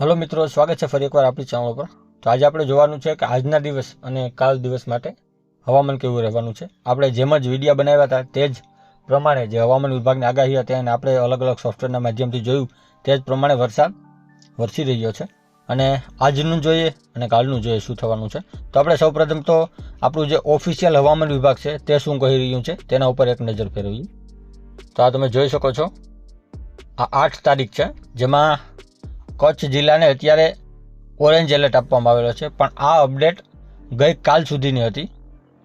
Hello મિત્રો, સ્વાગત છે ફરી એકવાર આપણી ચેનલ પર તો આજે આપણે જોવાનું છે કે આજના દિવસ અને કાલ દિવસ માટે હવામાન કેવું રહેવાનું છે. આપણે જેમ જ વિડીયા બનાવ્યા હતા તે જ પ્રમાણે જે હવામાન વિભાગની આગાહી હતી અને આપણે અલગ અલગ સોફ્ટવેરના માધ્યમથી જોયું. તે જ પ્રમાણે વરસાદ વરસી રહ્યો છે અને આજનું જોઈએ અને કાલનું જોઈએ શું થવાનું છે. તો આપણે સૌપ્રથમ તો આપણું જે ઓફિશિયલ હવામાન વિભાગ છે તે શું કહી રહ્યું છે તેના ઉપર એક નજર ફેરવીએ. તો આ તમે જોઈ શકો છો. આ આઠ તારીખ છે, જેમાં કચ્છ જિલ્લાને અત્યારે ઓરેન્જ એલર્ટ આપવામાં આવેલો છે. પણ આ અપડેટ ગઈકાલ સુધીની હતી.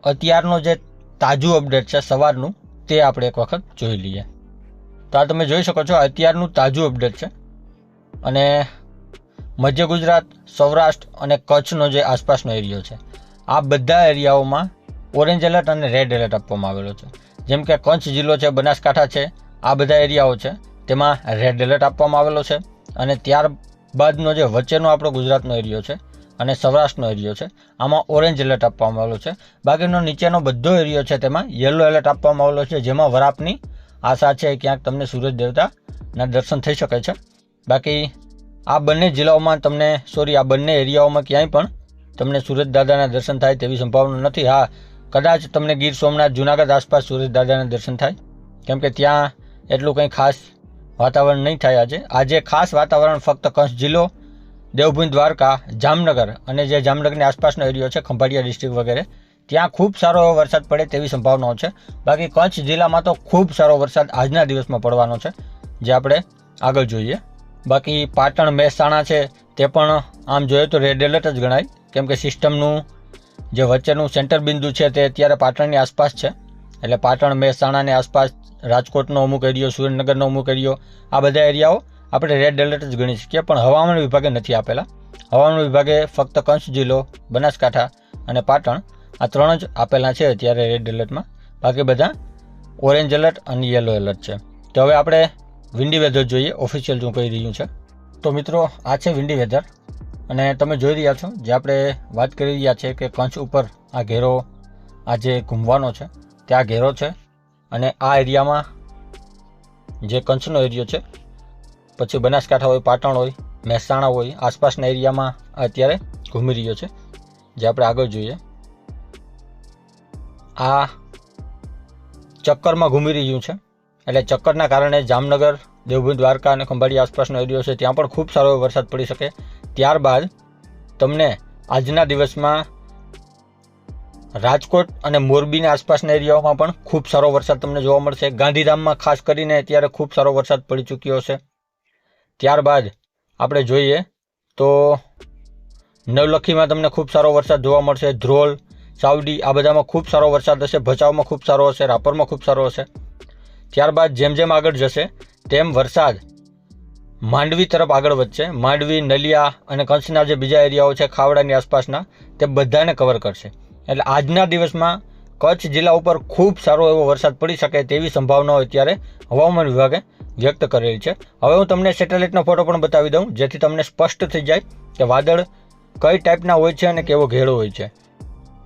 અત્યારનો જે તાજું અપડેટ છે સવારનું, તે આપણે એક વખત જોઈ લઈએ. તો આ તમે જોઈ શકો છો, અત્યારનું તાજું અપડેટ છે. અને મધ્ય ગુજરાત, સૌરાષ્ટ્ર અને કચ્છનો જે આસપાસનો એરિયો છે, આ બધા એરિયાઓમાં ઓરેન્જ એલર્ટ અને રેડ એલર્ટ આપવામાં આવેલો છે. જેમ કે કચ્છ જિલ્લો છે, બનાસકાંઠા છે, આ બધા એરિયાઓ છે, તેમાં રેડ એલર્ટ આપવામાં આવેલો છે. અને ત્યારબાદનો જે વચ્ચેનો આપણો ગુજરાતનો એરિયો છે અને સૌરાષ્ટ્રનો એરિયો છે, આમાં ઓરેન્જ એલર્ટ આપવામાં આવેલો છે. બાકીનો નીચેનો બધો એરિયો છે તેમાં યલો એલર્ટ આપવામાં આવેલો છે, જેમાં વરાપની આશા છે ક્યાંક તમને સૂરજ દેવતાના દર્શન થઈ શકે છે. બાકી આ બંને જિલ્લાઓમાં તમને, સોરી, આ બંને એરિયાઓમાં ક્યાંય પણ તમને સૂરજ દાદાના દર્શન થાય તેવી સંભાવના નથી. હા, કદાચ તમને ગીર સોમનાથ જુનાગઢ આસપાસ સૂરજ દાદાના દર્શન થાય. કેમ કે ત્યાં એટલું કંઈ ખાસ વાતાવરણ નહીં થાય આજે. આજે ખાસ વાતાવરણ ફક્ત કચ્છ જિલ્લો, દેવભૂમિ દ્વારકા, જામનગર અને જે જામનગરની આસપાસનો એરિયો છે, ખંભાળિયા ડિસ્ટ્રિક્ટ વગેરે, ત્યાં ખૂબ સારો એવો વરસાદ પડે તેવી સંભાવનાઓ છે. બાકી કચ્છ જિલ્લામાં તો ખૂબ સારો વરસાદ આજના દિવસમાં પડવાનો છે, જે આપણે આગળ જોઈએ. બાકી પાટણ મહેસાણા છે, તે પણ આમ જોઈએ તો રેડ એલર્ટ જ ગણાય. કેમ કે સિસ્ટમનું જે વચ્ચેનું સેન્ટર બિંદુ છે, તે અત્યારે પાટણની આસપાસ છે. એટલે પાટણ મહેસાણાની આસપાસ રાજકોટનો અમુક એરિયો સુરેન્દ્રનગરનો અમુક એરિયો આ બધા એરિયાઓ આપણે રેડ એલર્ટ જ ગણી શકીએ. પણ હવામાન વિભાગે નથી આપેલા. હવામાન વિભાગે ફક્ત કચ્છ જિલ્લો, બનાસકાંઠા અને પાટણ આ ત્રણ જ આપેલા છે અત્યારે રેડ એલર્ટમાં બાકી બધા ઓરેન્જ એલર્ટ અને યલો એલર્ટ છે. તો હવે આપણે વિન્ડી વેધર જોઈએ. ઓફિશિયલ શું કહી રહ્યું છે. તો મિત્રો, આ છે વિન્ડી વેધર અને તમે જોઈ રહ્યા છો જે આપણે વાત કરી રહ્યા છે કે કંચ ઉપર આ ઘેરો આ જે ઘૂમવાનો છે. ત્યાં ઘેરો છે. અને આ એરિયામાં જે કચ્છનો એરિયો છે, પછી બનાસકાંઠા હોય, પાટણ હોય, મહેસાણા હોય, આસપાસના એરિયામાં અત્યારે ઘૂમી રહ્યો છે. જે આપણે આગળ જોઈએ. આ ચક્કરમાં ઘૂમી રહ્યું છે. એટલે ચક્કરના કારણે જામનગર, દેવભૂમિ, દ્વારકા અને ખંભાળી આસપાસનો એરિયો છે. ત્યાં પણ ખૂબ સારો વરસાદ પડી શકે. ત્યારબાદ તમને આજના દિવસમાં રાજકોટ અને મોરબીના આસપાસના એરિયાઓમાં પણ ખૂબ સારો વરસાદ તમને જોવા મળશે. ગાંધીધામમાં ખાસ કરીને અત્યારે ખૂબ સારો વરસાદ પડી ચૂક્યો છે ત્યારબાદ આપણે જોઈએ તો નવલખીમાં તમને ખૂબ સારો વરસાદ જોવા મળશે. ધ્રોલ સાવડી આ બધામાં ખૂબ સારો વરસાદ હશે. ભચાઉમાં ખૂબ સારો હશે. રાપરમાં ખૂબ સારો હશે. ત્યારબાદ જેમ જેમ આગળ જશે, તેમ વરસાદ માંડવી તરફ આગળ વધશે. માંડવી, નલિયા અને કચ્છના જે બીજા એરિયાઓ છે, ખાવડાની આસપાસના, તે બધાને કવર કરશે. એટલે આજના દિવસમાં કચ્છ જિલ્લા ઉપર ખૂબ સારો એવો વરસાદ પડી શકે તેવી સંભાવનાઓ અત્યારે હવામાન વિભાગે વ્યક્ત કરેલી છે. હવે હું તમને સેટેલાઇટનો ફોટો પણ બતાવી દઉં, જેથી તમને સ્પષ્ટ થઈ જાય કે વાદળ કઈ ટાઈપના હોય છે અને કેવો ઘેરો હોય છે.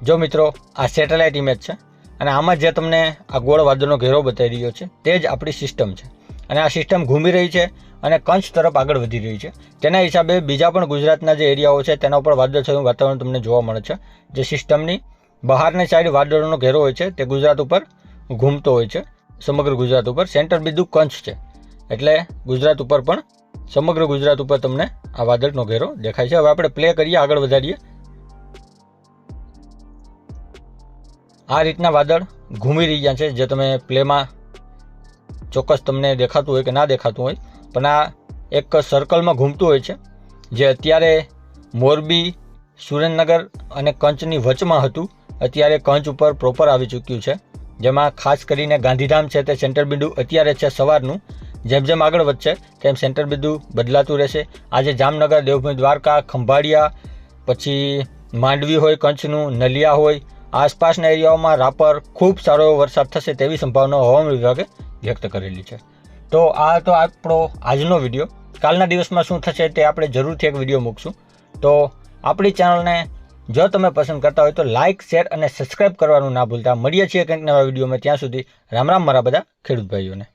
જો મિત્રો, આ સેટેલાઇટ ઇમેજ છે અને આમાં જે તમને આ ગોળ વાદળનો ઘેરો બતાવી રહ્યો છે, તે જ આપણી સિસ્ટમ છે. અને આ સિસ્ટમ ઘૂમી રહી છે અને કચ્છ તરફ આગળ વધી રહી છે. તેના હિસાબે બીજા પણ ગુજરાતના જે એરિયાઓ છે, તેના ઉપર વાદળછાયું વાતાવરણ તમને જોવા મળે છે. જે સિસ્ટમની બહારની સાઈડ વાદળોનો ઘેરો હોય છે, તે ગુજરાત ઉપર ઘૂમતો હોય છે, સમગ્ર ગુજરાત ઉપર. સેન્ટર બિંદુ કંચ છે, એટલે ગુજરાત ઉપર પણ, સમગ્ર ગુજરાત ઉપર તમને આ વાદળનો ઘેરો દેખાય છે. હવે આપણે પ્લે કરીએ, આગળ વધારીએ. આ રીતના વાદળ ઘૂમી રહ્યા છે, જે તમે પ્લેમાં ચોક્કસ તમને દેખાતું હોય કે ના દેખાતું હોય. પણ આ એક સર્કલમાં ઘૂમતું હોય છે, જે અત્યારે મોરબી, સુરેન્દ્રનગર અને કંચની વચમાં હતું. અત્યારે કંચ ઉપર પ્રોપર આવી ચૂક્યું છે. જેમાં ખાસ કરીને ગાંધીધામ છે તે સેન્ટર બિંદુ અત્યારે છે સવારનું. જેમ જેમ આગળ વધશે, તેમ સેન્ટર બિંદુ બદલાતું રહેશે. આજે જામનગર, દેવભૂમિ, દ્વારકા, ખંભાળિયા, પછી માંડવી હોય કંચનું, નલિયા હોય, આસપાસના એરિયાઓમાં રાપર, ખૂબ સારો એવો વરસાદ થશે તેવી સંભાવનાઓ હવામાન વિભાગે વ્યક્ત કરેલી છે. તો આ તો આપણો આજનો વીડિયો. કાલના દિવસમાં શું થશે તે આપણે જરૂરથી એક વીડિયો મૂકશું. તો આપણી ચેનલને જો તમે પસંદ કરતા હોય તો લાઇક શેર અને સબસ્ક્રાઇબ કરવાનું ના ભૂલતા. મળીએ છીએ કંઈક નવા વિડીયોમાં. ત્યાં સુધી રામ રામ, મારા બધા ખેડૂત ભાઈઓને